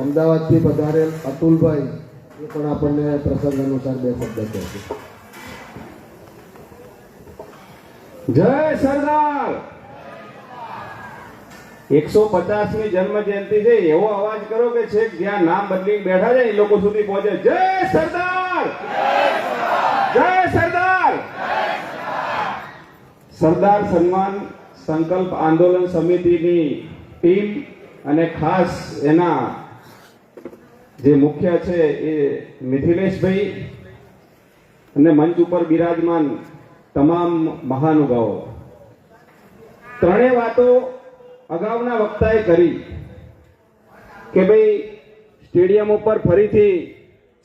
અમદાવાદથી પધારેલ અતુલભાઈ, એ પણ આપણને પ્રસંગ અનુસાર બે શબ્દ કહેશે જય સરદાર! એકસો પચાસમી જન્મ જયંતિ છે, એવો અવાજ કરો કે છેક જ્યાં નામ બદલી બેઠા છે, એ લોકો સુધી પહોંચે. જય સરદાર! જય સરદાર! સરદાર સન્માન સંકલ્પ આંદોલન સમિતિની ટીમ અને ખાસ એના જે મુખ્ય છે એ મિથિલેશભાઈ અને મંચ ઉપર બિરાજમાન તમામ મહાનુભાવો. ત્રણેય વાતો અગાઉના વક્તાએ કરી કે ભાઈ સ્ટેડિયમ ઉપર ફરીથી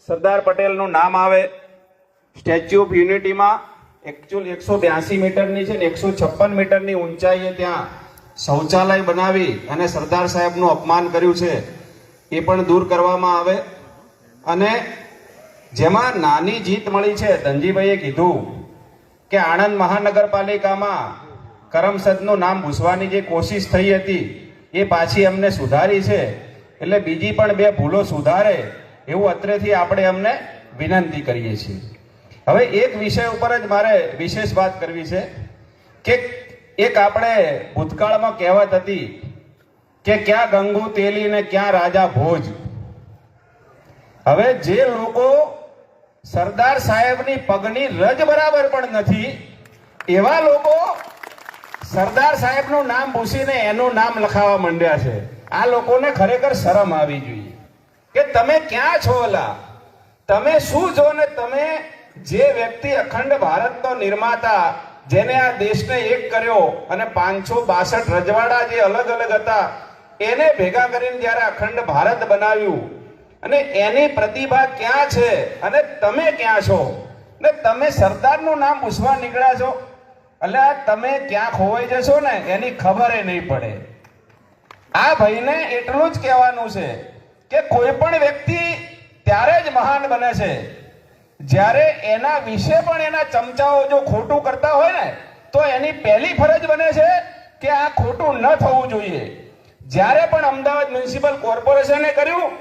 સરદાર પટેલનું નામ આવે. સ્ટેચ્યુ ઓફ યુનિટીમાં એકચ્યુઅલ એકસો બ્યાસી મીટરની છે ને એકસો છપ્પન મીટરની ઊંચાઈએ ત્યાં શૌચાલય બનાવી અને સરદાર સાહેબનું અપમાન કર્યું છે. એ પણ દૂર કરવામાં આવે. અને જેમાં નાની જીત મળી છે, ધનજીભાઈએ કીધું કે આણંદ મહાનગરપાલિકામાં કરમસદનું નામ ભૂસવાની જે કોશિશ થઈ હતી, એ પાછી અમને સુધારી છે. એટલે બીજી પણ બે ભૂલો સુધારે એવું અત્રેથી આપણે અમને વિનંતી કરીએ છીએ. હવે એક વિષય ઉપર જ મારે વિશેષ વાત કરવી છે કે એક આપણે ભૂતકાળમાં કહેવત હતી કે ક્યાં ગંગુ તેલી ને ક્યાં રાજા ભોજ. હવે જે લોકો સરદાર સાહેબની પગની રજ બરાબર પણ નથી, એવા લોકો સરદાર સાહેબનું નામ ભૂસીને એનું નામ લખાવા માંડ્યા છે. આ લોકોને ખરેખર શરમ આવી જોઈએ. કે તમે ક્યાં છો ઓલા તમે શું છો ને તમે જે વ્યક્તિ અખંડ ભારતનો નિર્માતા, જેને આ દેશને એક કર્યો અને પાંચસો બાસઠ રજવાડા જે અલગ અલગ હતા એને ભેગા કરીને જ્યારે અખંડ ભારત બનાવ્યું, અને એની પ્રતિભા ક્યાં છે, અને તમે ક્યાં છો? ને તમે સરદારનું નામ પૂછવા નીકળ્યા છો? એટલે આ તમે ક્યાં ખોવાઈ જશો ને, એની ખબર નહીં પડે. આ ભાઈને એટલું જ કહેવાનું છે કે કોઈ પણ વ્યક્તિ ત્યારે જ મહાન બને છે. જ્યારે એના વિશે પણ એના ચમચાઓ જો ખોટું કરતા હોય ને, તો એની પહેલી ફરજ બને છે કે આ ખોટું ન થવું જોઈએ. જ્યારે પણ અમદાવાદ મ્યુનિસિપલ કોર્પોરેશને કર્યું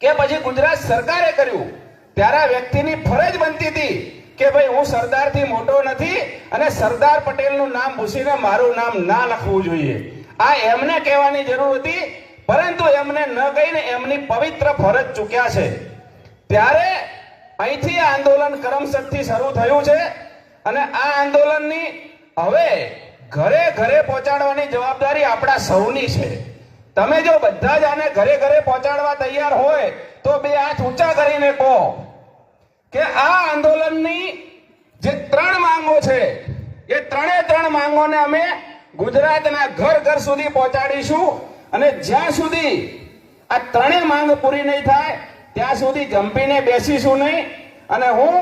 કે પછી ગુજરાત સરકારે કર્યું, ત્યારે વ્યક્તિની ફરજ બનતી હતી કે ભાઈ હું સરદારથી મોટો નથી અને સરદાર પટેલનું નામ ભૂસીને મારું નામ ના લખવું જોઈએ. આ એમને કહેવાની જરૂર હતી, પરંતુ એમને ન કહીને એમની પવિત્ર ફરજ ચૂક્યા છે. ત્યારે અહીંથી આંદોલન કરમસદથી શરૂ થયું છે અને આ આંદોલનની હવે ઘરે ઘરે પહોંચાડવાની જવાબદારી આપણા સૌની છે. તમે જો બધા જ આને ઘરે ઘરે પહોંચાડવા તૈયાર હોય, તો બે હાથ ઊંચા કરીને કહો કે આ આંદોલનની જે ત્રણ માંગો છે, એ ત્રણે ત્રણ માંગોને અમે ગુજરાતના ઘર ઘર સુધી પહોંચાડીશું અને જ્યાં સુધી આ ત્રણેય માંગ પૂરી નહીં થાય, ત્યાં સુધી જંપીને બેસીશું નહીં. અને હું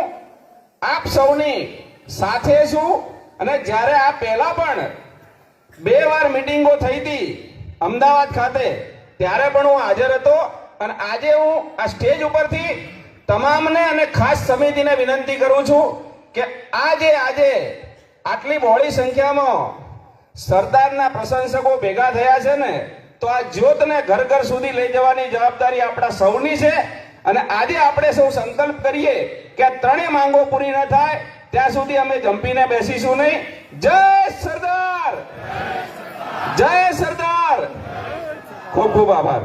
આપ સૌની સાથે છું. અને જ્યારે આ પહેલા પણ બે વાર મિટિંગો થઈ હતી અમદાવાદ ખાતે, ત્યારે પણ હું હાજર હતો અને આજે હું આ સ્ટેજ ઉપરથી તમામને અને ખાસ સમિતિને વિનંતી કરું છું કે આજે આજે આટલી બહોળી સંખ્યામાં સરદારના પ્રશંસકો ભેગા થયા છે ને, તો આ જ્યોતને ઘર ઘર સુધી લઈ જવાની જવાબદારી આપણા સૌની છે. અને આજે આપણે સૌ સંકલ્પ કરીએ કે આ ત્રણેય માંગો પૂરી ન થાય. ત્યાં સુધી અમે જંપીને બેસીશું નહીં. જય સરદાર! જય સરદાર! ખૂબ ખૂબ આભાર.